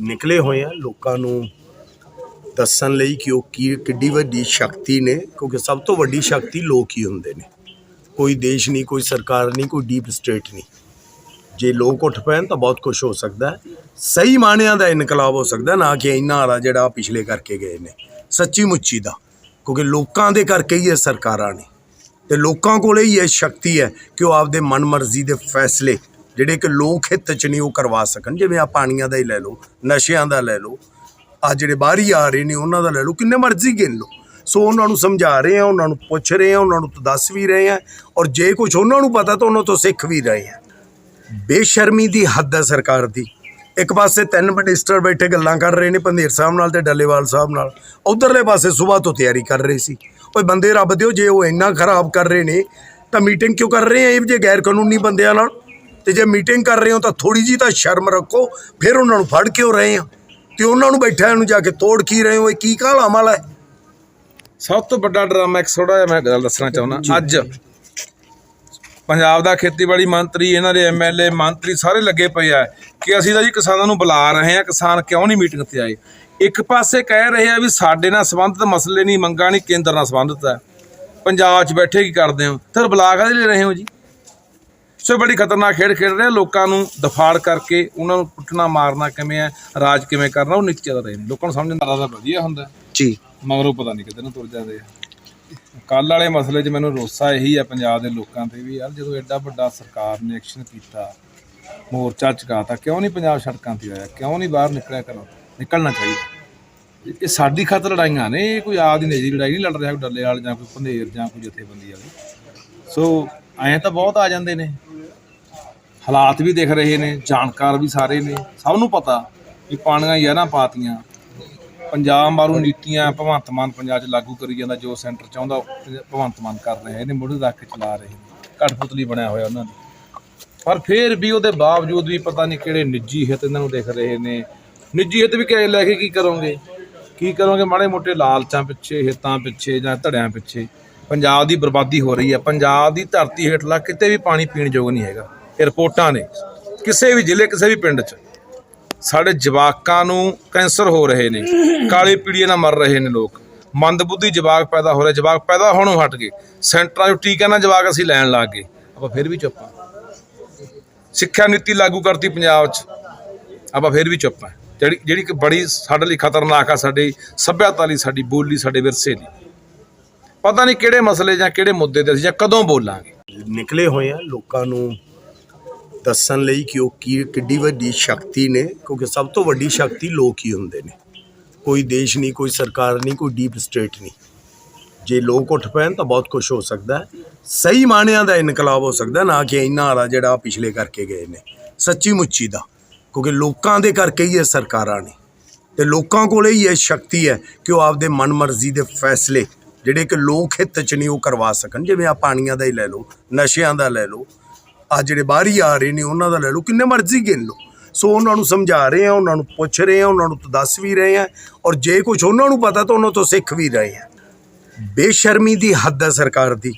ਨਿਕਲੇ ਹੋਏ ਆ। ਲੋਕਾਂ ਨੂੰ ਦੱਸਣ ਲਈ ਕਿ ਉਹ ਕੀ, ਕਿੱਡੀ ਵੱਡੀ ਸ਼ਕਤੀ ਨੇ, ਕਿਉਂਕਿ ਸਭ ਤੋਂ ਵੱਡੀ ਸ਼ਕਤੀ ਲੋਕ ਹੀ ਹੁੰਦੇ ਨੇ। ਕੋਈ ਦੇਸ਼ ਨਹੀਂ, ਕੋਈ ਸਰਕਾਰ ਨਹੀਂ, ਕੋਈ ਡੀਪ ਸਟੇਟ ਨਹੀਂ। ਜੇ ਲੋਕ ਉੱਠ ਪੈਣ ਤਾਂ ਬਹੁਤ ਕੁਝ ਹੋ ਸਕਦਾ ਹੈ। ਸਹੀ ਮਾਣਿਆਂ ਦਾ ਇਨਕਲਾਬ ਹੋ ਸਕਦਾ ਨਾ ਕਿ ਇੰਨਾ ਵਾਲਾ ਜਿਹੜਾ ਪਿਛਲੇ ਕਰਕੇ ਗਏ ਨੇ। ਸੱਚੀ ਮੁੱਚੀ ਦਾ, ਕਿਉਂਕਿ ਲੋਕਾਂ ਦੇ ਕਰਕੇ ਹੀ ਇਹ ਸਰਕਾਰਾਂ ਨੇ। ਤੇ ਲੋਕਾਂ ਕੋਲੇ ਹੀ ਇਹ ਸ਼ਕਤੀ ਹੈ ਕਿ ਉਹ ਆਪਦੇ ਮਨਮਰਜ਼ੀ ਦੇ ਫੈਸਲੇ ਜਿਹੜੇ ਕਿ ਲੋਕ ਹਿੱਤ ਚ ਨਹੀਂ ਉਹ ਕਰਵਾ ਸਕਣ। ਜਿਵੇਂ ਆ ਪਾਣੀਆਂ ਦਾ ਹੀ ਲੈ ਲਓ, ਨਸ਼ਿਆਂ ਦਾ ਲੈ ਲਓ ਆ ਜਿਹੜੇ ਬਾਹਰੀ ਆ ਰਹੇ ਨੇ, ਉਹਨਾਂ ਦਾ ਲੈ ਲਓ, ਕਿੰਨੇ ਮਰਜ਼ੀ ਗਿਣ ਲਓ। ਸੋ ਉਹਨਾਂ ਨੂੰ ਸਮਝਾ ਰਹੇ ਆ ਉਹਨਾਂ ਨੂੰ ਪੁੱਛ ਰਹੇ ਆ ਉਹਨਾਂ ਨੂੰ ਦੱਸ ਵੀ ਰਹੇ ਆ ਔਰ ਜੇ ਕੁਝ ਉਹਨਾਂ ਨੂੰ ਪਤਾ ਤਾਂ ਉਹਨਾਂ ਤੋਂ ਸਿੱਖ ਵੀ ਰਹੇ ਆ ਬੇਸ਼ਰਮੀ ਦੀ ਹੱਦ ਹੈ ਸਰਕਾਰ ਦੀ। ਇੱਕ ਪਾਸੇ ਤਿੰਨ ਮਿਨਿਸਟਰ ਬੈਠੇ ਗੱਲਾਂ ਕਰ ਰਹੇ ਨੇ, ਪੰਧੇਰ ਸਾਹਿਬ ਨਾਲ ਤੇ ਡੱਲੇਵਾਲ ਸਾਹਿਬ ਨਾਲ। ਉਧਰਲੇ ਪਾਸੇ ਸਵੇਰ ਤੋਂ ਤਿਆਰੀ ਕਰ ਰਹੇ ਸੀ। ਓਏ ਬੰਦੇ ਰੱਬ ਦਿਓ, ਜੇ ਉਹ ਇੰਨਾ ਖਰਾਬ ਕਰ ਰਹੇ ਨੇ, ਤਾਂ ਮੀਟਿੰਗ ਕਿਉਂ ਕਰ ਰਹੇ ਆ? ਇਹ ਜੇ ਗੈਰ ਕਾਨੂੰਨੀ ਬੰਦਿਆਂ ਨਾਲ ਤੇ ਜੇ ਮੀਟਿੰਗ ਕਰ ਰਹੇ ਹੋ ਤਾਂ ਥੋੜੀ ਜੀ ਤਾਂ ਸ਼ਰਮ ਰੱਖੋ ਫਿਰ ਉਹਨਾਂ ਨੂੰ ਫੜ ਕਿਉਂ ਰਹੇ ਆ। ਤੇ ਉਹਨਾਂ ਨੂੰ ਬੈਠਿਆਂ ਨੂੰ ਜਾ ਕੇ ਤੋੜ ਕੀ ਰਹੇ ਹੋ ਇਹ ਕੀ ਕਾਲਾ ਮਾਲਾ ਹੈ? ਸਭ ਤੋਂ ਵੱਡਾ ਡਰਾਮਾ ਇੱਕ ਥੋੜਾ ਜਿਹਾ ਮੈਂ ਗੱਲ ਦੱਸਣਾ ਚਾਹੁੰਦਾ। ਅੱਜ ਪੰਜਾਬ ਦਾ ਖੇਤੀਬਾੜੀ ਮੰਤਰੀ ਇਹਨਾਂ ਦੇ ਐਮਐਲਏ ਮੰਤਰੀ ਸਾਰੇ ਲੱਗੇ ਪਏ ਆ ਕਿ ਅਸੀਂ ਤਾਂ ਜੀ ਕਿਸਾਨਾਂ ਨੂੰ ਬੁਲਾ ਰਹੇ ਆ ਕਿਸਾਨ ਕਿਉਂ ਨਹੀਂ ਮੀਟਿੰਗ ਤੇ ਆਏ? ਇੱਕ ਪਾਸੇ ਕਹਿ ਰਹੇ ਆ ਵੀ ਸਾਡੇ ਨਾਲ ਸੰਬੰਧਿਤ ਮਸਲੇ ਨਹੀਂ ਮੰਗਾਂ ਨਹੀਂ ਕੇਂਦਰ ਨਾਲ ਸੰਬੰਧਿਤ ਹੈ ਪੰਜਾਬ 'ਚ ਬੈਠੇ ਕੀ ਕਰਦੇ ਹੋ? ਫਿਰ ਬੁਲਾ ਕਾਹਦੇ ਲਈ ਰਹੇ ਹੋ ਜੀ? ਸੋ ਬੜੀ ਖਤਰਨਾਕ ਖੇਡ ਖੇਡ ਰਹੇ। ਲੋਕਾਂ ਨੂੰ ਦਫਾੜ ਕਰਕੇ ਉਹਨਾਂ ਨੂੰ ਕੁੱਟਣਾ ਮਾਰਨਾ ਕਿਵੇਂ ਹੈ ਰਾਜ ਕਿਵੇਂ ਕਰਨਾ ਉਹ ਨਿੱਚੇ ਦਾ ਰਹੇ ਨੇ। ਲੋਕਾਂ ਨੂੰ ਸਮਝਣ ਦਾ ਵਧੀਆ ਹੁੰਦਾ। ਜੀ। ਮਗਰੋਂ ਪਤਾ ਨਹੀਂ ਕਿੱਧਰ ਨੂੰ ਤੁਰ ਜਾਂਦੇ ਆ। ਕੱਲ ਵਾਲੇ ਮਸਲੇ 'ਚ ਮੈਨੂੰ ਰੋਸਾ ਇਹੀ ਆ ਪੰਜਾਬ ਦੇ ਲੋਕਾਂ ਤੇ ਵੀ ਯਾਰ ਜਦੋਂ ਐਡਾ ਵੱਡਾ ਸਰਕਾਰ ਨੇ ਐਕਸ਼ਨ ਕੀਤਾ ਮੋਰਚਾ ਚੁਕਾਤਾ ਕਿਉਂ ਨਹੀਂ ਪੰਜਾਬ ਸੜਕਾਂ ਤੇ ਆਇਆ? ਕਿਉਂ ਨਹੀਂ ਬਾਹਰ ਨਿਕਲਿਆ ਕਰੋ ਨਿਕਲਣਾ ਚਾਹੀਦਾ। ਇਹ ਸਾਡੀ ਖਾਤਰ ਲੜਾਈਆਂ ਨੇ ਇਹ ਕੋਈ ਆਪ ਦੀ ਨਿੱਜੀ ਲੜਾਈ ਨਹੀਂ ਲੜ ਰਿਹਾ ਕੋਈ ਡੱਲੇ ਵਾਲ ਜਾਂ ਕੋਈ ਪੰਧੇਰ ਜਾਂ ਕੋਈ ਜਥੇਬੰਦੀ ਵਾਲੀ। ਸੋ ਐਂ ਤਾਂ ਬਹੁਤ ਆ ਜਾਂਦੇ ਨੇ। ਹਾਲਾਤ ਵੀ ਦਿਖ ਰਹੇ ਨੇ, ਜਾਣਕਾਰ ਵੀ ਸਾਰੇ ਨੇ। ਸਭ ਨੂੰ ਪਤਾ ਵੀ ਪਾਣੀਆਂ ਯਾਰਾਂ ਪਾਤੀਆਂ। ਪੰਜਾਬ ਮਾਰੂ ਨੀਤੀਆਂ ਭਗਵੰਤ ਮਾਨ ਪੰਜਾਬ 'ਚ ਲਾਗੂ ਕਰੀ ਜਾਂਦਾ, ਜੋ ਸੈਂਟਰ ਚਾਹੁੰਦਾ ਉਹ ਭਗਵੰਤ ਮਾਨ ਕਰ ਰਹੇ ਨੇ, ਮੁੱਢ ਰੱਖ ਕੇ ਚਲਾ ਰਹੇ ਨੇ। ਕਠਪੁਤਲੀ ਬਣਿਆ ਹੋਇਆ ਉਹਨਾਂ ਦੀ। ਪਰ ਫਿਰ ਵੀ ਉਹਦੇ ਬਾਵਜੂਦ ਵੀ ਪਤਾ ਨਹੀਂ ਕਿਹੜੇ ਨਿੱਜੀ ਹਿੱਤ ਇਹਨਾਂ ਨੂੰ ਦਿਖ ਰਹੇ ਨੇ। ਨਿੱਜੀ ਹਿੱਤ ਵੀ ਕਿਹ ਲੈ ਕੇ ਕੀ ਕਰੋਗੇ? ਕੀ ਕਰੋਗੇ? ਮਾੜੇ ਮੋਟੇ ਲਾਲਚਾਂ ਪਿੱਛੇ, ਹਿੱਤਾਂ ਪਿੱਛੇ ਜਾਂ ਧੜਿਆਂ ਪਿੱਛੇ। ਪੰਜਾਬ ਦੀ ਬਰਬਾਦੀ ਹੋ ਰਹੀ ਹੈ ਪੰਜਾਬ ਦੀ ਧਰਤੀ ਹੇਠਲਾ ਕਿਤੇ ਵੀ ਪਾਣੀ ਪੀਣ ਯੋਗ ਨਹੀਂ ਹੈਗਾ। ਰਿਪੋਰਟਾਂ ਨੇ ਕਿਸੇ ਵੀ ਜ਼ਿਲ੍ਹੇ ਕਿਸੇ ਵੀ ਪਿੰਡ 'ਚ ਸਾਡੇ ਜਵਾਕਾਂ ਨੂੰ ਕੈਂਸਰ ਹੋ ਰਹੇ ਨੇ ਕਾਲੇ ਪੀੜੀਏ ਨਾਲ ਮਰ ਰਹੇ ਨੇ ਲੋਕ। ਮੰਦਬੁੱਧੀ ਜਵਾਕ ਪੈਦਾ ਹੋ ਰਹੇ ਜਵਾਕ ਪੈਦਾ ਹੋਣੋਂ ਹਟ ਗਏ। ਸੈਂਟਰਾਂ 'ਚ ਟੀਕਾ ਨਾਲ ਜਵਾਕ ਅਸੀਂ ਲੈਣ ਲੱਗ ਗਏ। ਆਪਾਂ ਫਿਰ ਵੀ ਚੁੱਪ ਆ। ਸਿੱਖਿਆ ਨੀਤੀ ਲਾਗੂ ਕਰਤੀ ਪੰਜਾਬ 'ਚ ਆਪਾਂ ਫਿਰ ਵੀ ਚੁੱਪ ਆ। ਜਿਹੜੀ ਜਿਹੜੀ ਕਿ ਬੜੀ ਸਾਡੇ ਲਈ ਖਤਰਨਾਕ ਆ ਸਾਡੀ ਸੱਭਿਅਤਾ ਲਈ ਸਾਡੀ ਬੋਲੀ ਸਾਡੇ ਵਿਰਸੇ ਲਈ। ਪਤਾ ਨਹੀਂ ਕਿਹੜੇ ਮਸਲੇ ਜਾਂ ਕਿਹੜੇ ਮੁੱਦੇ ਤੇ ਅਸੀਂ ਜਾਂ ਕਦੋਂ ਬੋਲਾਂਗੇ। ਨਿਕਲੇ ਹੋਏ ਆ ਲੋਕਾਂ ਨੂੰ ਦੱਸਣ ਲਈ ਕਿ ਉਹ ਕੀ, ਕਿੱਡੀ ਵੱਡੀ ਸ਼ਕਤੀ ਨੇ, ਕਿਉਂਕਿ ਸਭ ਤੋਂ ਵੱਡੀ ਸ਼ਕਤੀ ਲੋਕ ਹੀ ਹੁੰਦੇ ਨੇ। ਕੋਈ ਦੇਸ਼ ਨਹੀਂ, ਕੋਈ ਸਰਕਾਰ ਨਹੀਂ, ਕੋਈ ਡੀਪ ਸਟੇਟ ਨਹੀਂ। ਜੇ ਲੋਕ ਉੱਠ ਪੈਣ ਤਾਂ ਬਹੁਤ ਕੁਝ ਹੋ ਸਕਦਾ ਸਹੀ ਮਾਣਿਆਂ ਦਾ ਇਨਕਲਾਬ ਹੋ ਸਕਦਾ ਨਾ ਕਿ ਇੰਨਾ ਵਾਲਾ ਜਿਹੜਾ ਪਿਛਲੇ ਕਰਕੇ ਗਏ ਨੇ। ਸੱਚੀ ਮੁੱਚੀ ਦਾ, ਕਿਉਂਕਿ ਲੋਕਾਂ ਦੇ ਕਰਕੇ ਹੀ ਇਹ ਸਰਕਾਰਾਂ ਨੇ। ਤੇ ਲੋਕਾਂ ਕੋਲੇ ਹੀ ਇਹ ਸ਼ਕਤੀ ਹੈ ਕਿ ਉਹ ਆਪਦੇ ਮਨਮਰਜ਼ੀ ਦੇ ਫੈਸਲੇ, ਜਿਹੜੇ ਕਿ ਲੋਕ ਹਿੱਤ ਚ ਨਹੀਂ ਉਹ ਕਰਵਾ ਸਕਣ। ਜਿਵੇਂ ਆ ਪਾਣੀਆਂ ਦਾ ਹੀ ਲੈ ਲਓ, ਨਸ਼ਿਆਂ ਦਾ ਲੈ ਲਓ ਆ ਜਿਹੜੇ ਬਾਹਰੀ ਆ ਰਹੇ ਨੇ, ਉਹਨਾਂ ਦਾ ਲੈ ਲਓ, ਕਿੰਨੇ ਮਰਜ਼ੀ ਗਿਣ ਲਓ। ਸੋ ਉਹਨਾਂ ਨੂੰ ਸਮਝਾ ਰਹੇ ਆ ਉਹਨਾਂ ਨੂੰ ਪੁੱਛ ਰਹੇ ਆ ਉਹਨਾਂ ਨੂੰ ਦੱਸ ਵੀ ਰਹੇ ਆ ਔਰ ਜੇ ਕੁਝ ਉਹਨਾਂ ਨੂੰ ਪਤਾ ਤਾਂ ਉਹਨਾਂ ਤੋਂ ਸਿੱਖ ਵੀ ਰਹੇ ਆ ਬੇਸ਼ਰਮੀ ਦੀ ਹੱਦ ਹੈ ਸਰਕਾਰ ਦੀ।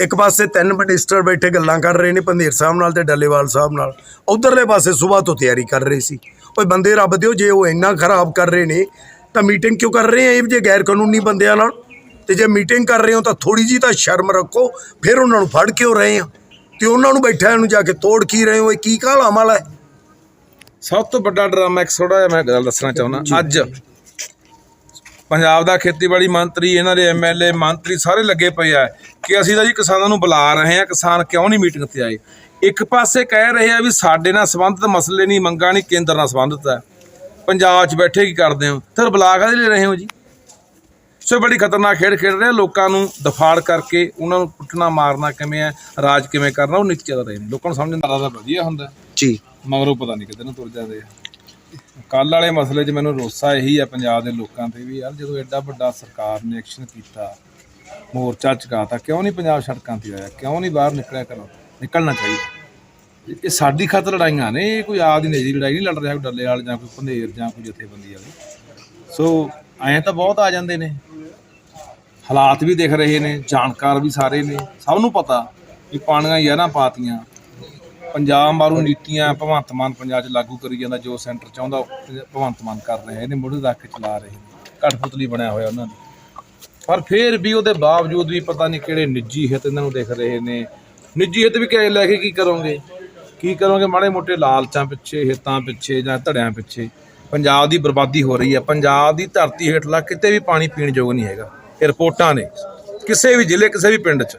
ਇੱਕ ਪਾਸੇ ਤਿੰਨ ਮਿਨਿਸਟਰ ਬੈਠੇ ਗੱਲਾਂ ਕਰ ਰਹੇ ਨੇ, ਪੰਧੇਰ ਸਾਹਿਬ ਨਾਲ ਤੇ ਡੱਲੇਵਾਲ ਸਾਹਿਬ ਨਾਲ। ਉਧਰਲੇ ਪਾਸੇ ਸਵੇਰ ਤੋਂ ਤਿਆਰੀ ਕਰ ਰਹੇ ਸੀ। ਓਏ ਬੰਦੇ ਰੱਬ ਦਿਓ, ਜੇ ਉਹ ਇੰਨਾ ਖਰਾਬ ਕਰ ਰਹੇ ਨੇ, ਤਾਂ ਮੀਟਿੰਗ ਕਿਉਂ ਕਰ ਰਹੇ ਆ? ਇਹ ਜੇ ਗੈਰ ਕਾਨੂੰਨੀ ਬੰਦਿਆਂ ਨਾਲ। ਤੇ ਜੇ ਮੀਟਿੰਗ ਕਰ ਰਹੇ ਹੋ, ਤਾਂ ਥੋੜੀ ਜੀ ਤਾਂ ਸ਼ਰਮ ਰੱਖੋ, ਫਿਰ ਉਹਨਾਂ ਨੂੰ ਫੜ ਕਿਉਂ ਰਹੇ ਆ ਤੇ ਉਹਨਾਂ ਨੂੰ ਬੈਠਿਆਂ ਨੂੰ ਜਾ ਕੇ ਤੋੜ ਕੀ ਰਹੇ ਹੋ? ਇਹ ਕੀ ਕਾਲਾ ਮਾਲਾ ਹੈ? ਸਭ ਤੋਂ ਵੱਡਾ ਡਰਾਮਾ ਇੱਕ ਥੋੜਾ ਜਿਹਾ ਮੈਂ ਗੱਲ ਦੱਸਣਾ ਚਾਹੁੰਦਾ। ਅੱਜ ਪੰਜਾਬ ਦਾ ਖੇਤੀਬਾੜੀ ਮੰਤਰੀ ਇਹਨਾਂ ਦੇ ਐਮਐਲਏ ਮੰਤਰੀ ਸਾਰੇ ਲੱਗੇ ਪਏ ਆ ਕਿ ਅਸੀਂ ਤਾਂ ਜੀ ਕਿਸਾਨਾਂ ਨੂੰ ਬੁਲਾ ਰਹੇ ਆ ਕਿਸਾਨ ਕਿਉਂ ਨਹੀਂ ਮੀਟਿੰਗ ਤੇ ਆਏ? ਇੱਕ ਪਾਸੇ ਕਹਿ ਰਹੇ ਆ ਵੀ ਸਾਡੇ ਨਾਲ ਸੰਬੰਧਿਤ ਮਸਲੇ ਨਹੀਂ ਮੰਗਾਂ ਨਹੀਂ ਕੇਂਦਰ ਨਾਲ ਸੰਬੰਧਿਤ ਹੈ ਪੰਜਾਬ 'ਚ ਬੈਠੇ ਕੀ ਕਰਦੇ ਹੋ? ਫਿਰ ਬੁਲਾ ਕਾਹਦੇ ਲਈ ਰਹੇ ਹੋ ਜੀ? ਸੋ ਬੜੀ ਖਤਰਨਾਕ ਖੇਡ ਖੇਡ ਰਹੇ। ਲੋਕਾਂ ਨੂੰ ਦਫਾੜ ਕਰਕੇ ਉਹਨਾਂ ਨੂੰ ਕੁੱਟਣਾ ਮਾਰਨਾ ਕਿਵੇਂ ਹੈ ਰਾਜ ਕਿਵੇਂ ਕਰਨਾ ਉਹ ਨਿੱਚੇ ਦਾ ਰਹੇ ਨੇ। ਲੋਕਾਂ ਨੂੰ ਸਮਝਣ ਦਾ ਵਧੀਆ ਹੁੰਦਾ। ਜੀ। ਮਗਰੋਂ ਪਤਾ ਨਹੀਂ ਕਿੱਧਰ ਨੂੰ ਤੁਰ ਜਾਂਦੇ ਆ। ਕੱਲ ਵਾਲੇ ਮਸਲੇ 'ਚ ਮੈਨੂੰ ਰੋਸਾ ਇਹੀ ਆ ਪੰਜਾਬ ਦੇ ਲੋਕਾਂ ਤੇ ਵੀ ਯਾਰ ਜਦੋਂ ਐਡਾ ਵੱਡਾ ਸਰਕਾਰ ਨੇ ਐਕਸ਼ਨ ਕੀਤਾ ਮੋਰਚਾ ਚੁਕਾਤਾ ਕਿਉਂ ਨਹੀਂ ਪੰਜਾਬ ਸੜਕਾਂ ਤੇ ਆਇਆ? ਕਿਉਂ ਨਹੀਂ ਬਾਹਰ ਨਿਕਲਿਆ ਕਰੋ ਨਿਕਲਣਾ ਚਾਹੀਦਾ। ਇਹ ਸਾਡੀ ਖਾਤਰ ਲੜਾਈਆਂ ਨੇ ਇਹ ਕੋਈ ਆਪ ਦੀ ਨਿੱਜੀ ਲੜਾਈ ਨਹੀਂ ਲੜ ਰਿਹਾ ਕੋਈ ਡੱਲੇ ਵਾਲ ਜਾਂ ਕੋਈ ਪੰਧੇਰ ਜਾਂ ਕੋਈ ਜਥੇਬੰਦੀ ਵਾਲੀ। ਸੋ ਐਂ ਤਾਂ ਬਹੁਤ ਆ ਜਾਂਦੇ ਨੇ। ਹਾਲਾਤ ਵੀ ਦਿਖ ਰਹੇ ਨੇ, ਜਾਣਕਾਰ ਵੀ ਸਾਰੇ ਨੇ। ਸਭ ਨੂੰ ਪਤਾ ਵੀ ਪਾਣੀਆਂ ਯਾਰਾਂ ਪਾਤੀਆਂ। ਪੰਜਾਬ ਮਾਰੂ ਨੀਤੀਆਂ ਭਗਵੰਤ ਮਾਨ ਪੰਜਾਬ 'ਚ ਲਾਗੂ ਕਰੀ ਜਾਂਦਾ, ਜੋ ਸੈਂਟਰ ਚਾਹੁੰਦਾ ਉਹ ਭਗਵੰਤ ਮਾਨ ਕਰ ਰਹੇ ਨੇ, ਮੁੱਢ ਰੱਖ ਕੇ ਚਲਾ ਰਹੇ ਨੇ। ਕਠਪੁਤਲੀ ਬਣਿਆ ਹੋਇਆ ਉਹਨਾਂ ਦੀ। ਪਰ ਫਿਰ ਵੀ ਉਹਦੇ ਬਾਵਜੂਦ ਵੀ ਪਤਾ ਨਹੀਂ ਕਿਹੜੇ ਨਿੱਜੀ ਹਿੱਤ ਇਹਨਾਂ ਨੂੰ ਦਿਖ ਰਹੇ ਨੇ। ਨਿੱਜੀ ਹਿੱਤ ਵੀ ਕਿਹ ਲੈ ਕੇ ਕੀ ਕਰੋਗੇ? ਕੀ ਕਰੋਗੇ? ਮਾੜੇ ਮੋਟੇ ਲਾਲਚਾਂ ਪਿੱਛੇ, ਹਿੱਤਾਂ ਪਿੱਛੇ ਜਾਂ ਧੜਿਆਂ ਪਿੱਛੇ। ਪੰਜਾਬ ਦੀ ਬਰਬਾਦੀ ਹੋ ਰਹੀ ਹੈ ਪੰਜਾਬ ਦੀ ਧਰਤੀ ਹੇਠਲਾ ਕਿਤੇ ਵੀ ਪਾਣੀ ਪੀਣ ਯੋਗ ਨਹੀਂ ਹੈਗਾ। ਰਿਪੋਰਟਾਂ ਨੇ ਕਿਸੇ ਵੀ ਜ਼ਿਲ੍ਹੇ ਕਿਸੇ ਵੀ ਪਿੰਡ 'ਚ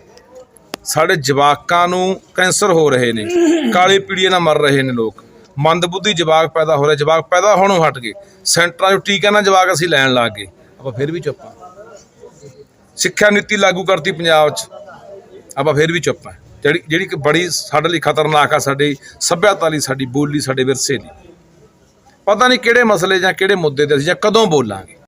ਸਾਡੇ ਜਵਾਕਾਂ ਨੂੰ ਕੈਂਸਰ ਹੋ ਰਹੇ ਨੇ ਕਾਲੇ ਪੀੜੀਏ ਨਾਲ ਮਰ ਰਹੇ ਨੇ ਲੋਕ। ਮੰਦਬੁੱਧੀ ਜਵਾਕ ਪੈਦਾ ਹੋ ਰਹੇ ਜਵਾਕ ਪੈਦਾ ਹੋਣੋਂ ਹਟ ਗਏ। ਸੈਂਟਰਾਂ 'ਚੋਂ ਟੀਕਾ ਨਾਲ ਜਵਾਕ ਅਸੀਂ ਲੈਣ ਲੱਗ ਗਏ। ਆਪਾਂ ਫਿਰ ਵੀ ਚੁੱਪ ਹਾਂ। ਸਿੱਖਿਆ ਨੀਤੀ ਲਾਗੂ ਕਰਤੀ ਪੰਜਾਬ 'ਚ ਆਪਾਂ ਫਿਰ ਵੀ ਚੁੱਪ ਹਾਂ। ਜਿਹੜੀ ਜਿਹੜੀ ਕਿ ਬੜੀ ਸਾਡੇ ਲਈ ਖਤਰਨਾਕ ਆ ਸਾਡੀ ਸੱਭਿਅਤਾ ਲਈ ਸਾਡੀ ਬੋਲੀ ਸਾਡੇ ਵਿਰਸੇ ਲਈ। ਪਤਾ ਨਹੀਂ ਕਿਹੜੇ ਮਸਲੇ ਜਾਂ ਕਿਹੜੇ ਮੁੱਦੇ ਤੇ ਅਸੀਂ ਜਾਂ ਕਦੋਂ ਬੋਲਾਂਗੇ।